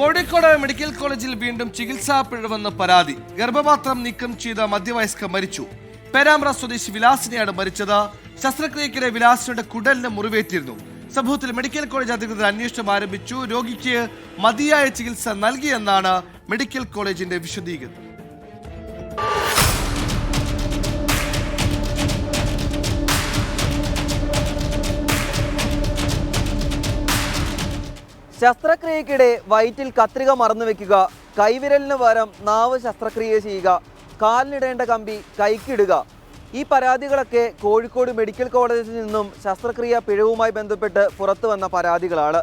Kozhikode medical കോളേജിൽ വീണ്ടും ചികിത്സാ പിഴവെന്ന് പരാതി. ഗർഭപാത്രം നീക്കം ചെയ്ത മധ്യവയസ്ക മരിച്ചു. പേരാമ്പ്ര സ്വദേശി വിലാസിനെയാണ് മരിച്ചത്. ശസ്ത്രക്രിയക്കിടെ വിലാസിനുടെ കുടലിന് മുറിവേറ്റിരുന്നു. സംഭവത്തിൽ മെഡിക്കൽ കോളേജ് അധികൃതർ അന്വേഷണം ആരംഭിച്ചു. രോഗിക്ക് മതിയായ ചികിത്സ നൽകിയെന്നാണ് മെഡിക്കൽ കോളേജിന്റെ വിശദീകരണം. ശസ്ത്രക്രിയക്കിടെ വയറ്റിൽ കത്രിക മറന്നു വെക്കുക കൈവിരലിന് പകരം നാവ് ശസ്ത്രക്രിയ ചെയ്യുക കാലിനിടേണ്ട കമ്പി കൈക്കിടുക. ഈ പരാതികളൊക്കെ കോഴിക്കോട് മെഡിക്കൽ കോളേജിൽ നിന്നും ശസ്ത്രക്രിയ പിഴവുമായി ബന്ധപ്പെട്ട് പുറത്തു വന്ന പരാതികളാണ്.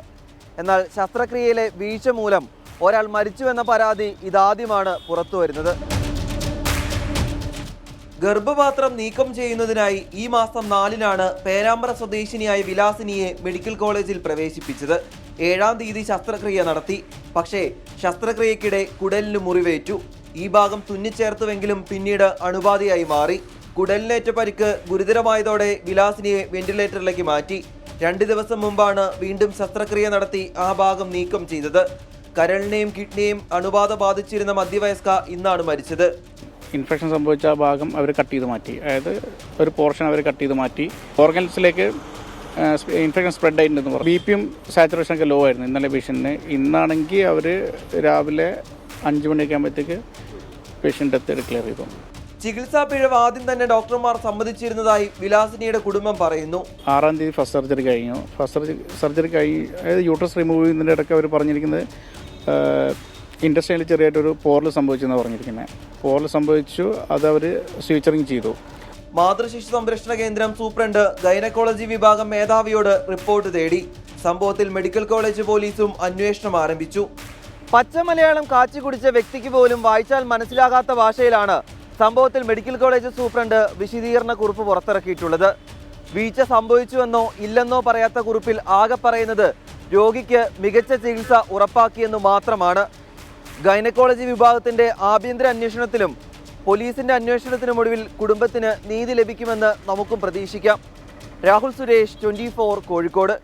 എന്നാൽ ശസ്ത്രക്രിയയിലെ വീഴ്ച മൂലം ഒരാൾ മരിച്ചുവെന്ന പരാതി ഇതാദ്യമാണ് പുറത്തു വരുന്നത്. ഗർഭപാത്രം നീക്കം ചെയ്യുന്നതിനായി ഈ മാസം നാലിനാണ് പേരാമ്പ്ര സ്വദേശിനിയായ വിലാസിനിയെ മെഡിക്കൽ കോളേജിൽ പ്രവേശിപ്പിച്ചത്. ഏഴാം തീയതി ശസ്ത്രക്രിയ നടത്തി. പക്ഷേ ശസ്ത്രക്രിയക്കിടെ കുടലിന് മുറിവേറ്റു. ഈ ഭാഗം തുന്നിച്ചേർത്തുവെങ്കിലും പിന്നീട് അണുബാധയായി മാറി. കുടലിനേറ്റ പരിക്ക് ഗുരുതരമായതോടെ വിലാസിനിയെ വെന്റിലേറ്ററിലേക്ക് മാറ്റി. രണ്ട് ദിവസം മുമ്പാണ് വീണ്ടും ശസ്ത്രക്രിയ നടത്തി ആ ഭാഗം നീക്കം ചെയ്തത്. കരളിനെയും കിഡ്നിയെയും അണുബാധ ബാധിച്ചിരുന്ന മധ്യവയസ്ക ഇന്നാണ് മരിച്ചത്. ഇൻഫെക്ഷൻ സംഭവിച്ച ഭാഗം അവർ കട്ട് ചെയ്ത് മാറ്റി. അതായത് ഒരു പോർഷൻ അവർ കട്ട് ചെയ്ത് മാറ്റി. ഓർഗൻസിലേക്ക് ഇൻഫെക്ഷൻ സ്പ്രെഡ് ആയിട്ടുണ്ടെന്ന് പറഞ്ഞു. ബി പിയും സാച്ചുറേഷൻ ഒക്കെ ലോ ആയിരുന്നു ഇന്നലെ പേഷ്യന്റിന് ഇന്നാണെങ്കിൽ അവർ രാവിലെ അഞ്ച് മണിയൊക്കെ ആകുമ്പോഴത്തേക്ക് പേഷ്യന്റ് ഡെത്ത് ഡിക്ലെയർ ചെയ്തു. ചികിത്സാ പിഴവ് ആദ്യം തന്നെ ഡോക്ടർമാർ സമ്മതിച്ചിരുന്നതായി വിലാസിനിയുടെ കുടുംബം പറയുന്നു. ആറാം തീയതി ഫസ്റ്റ് സർജറി കഴിഞ്ഞു. ഫസ്റ്റ് സർജറി കഴിഞ്ഞ് അതായത് യൂട്രസ് റിമൂവ് ചെയ്യുന്നതിന്റെ ഇടയ്ക്ക് അവർ പറഞ്ഞിരിക്കുന്നത് ഇൻഡസ്ട്രിയിൽ ചെറിയായിട്ടൊരു പോറൽ സംഭവിച്ചെന്നാണ് പറഞ്ഞിരിക്കുന്നത് പോറൽ സംഭവിച്ചു അത് അവർ സ്വീച്ചറിങ് ചെയ്തു. മാതൃശിശു സംരക്ഷണ കേന്ദ്രം സൂപ്രണ്ട് ഗൈനക്കോളജി വിഭാഗം മേധാവിയോട് റിപ്പോർട്ട് തേടി. സംഭവത്തിൽ മെഡിക്കൽ കോളേജ് പോലീസും അന്വേഷണം ആരംഭിച്ചു. പച്ചമലയാളം കാച്ചി കുടിച്ച വ്യക്തിക്ക് പോലും വായിച്ചാൽ മനസ്സിലാകാത്ത ഭാഷയിലാണ് സംഭവത്തിൽ മെഡിക്കൽ കോളേജ് സൂപ്രണ്ട് വിശദീകരണ കുറിപ്പ് പുറത്തിറക്കിയിട്ടുള്ളത്. വീഴ്ച സംഭവിച്ചുവെന്നോ ഇല്ലെന്നോ പറയാത്ത കുറിപ്പിൽ ആകെ പറയുന്നത് രോഗിക്ക് മികച്ച ചികിത്സ ഉറപ്പാക്കിയെന്നു മാത്രമാണ്. ഗൈനക്കോളജി വിഭാഗത്തിന്റെ ആഭ്യന്തര അന്വേഷണത്തിലും പോലീസിന്റെ അന്വേഷണത്തിനുമൊടുവിൽ കുടുംബത്തിന് നീതി ലഭിക്കുമെന്ന് നമുക്കും പ്രതീക്ഷിക്കാം. രാഹുൽ സുരേഷ് ട്വന്റി കോഴിക്കോട്.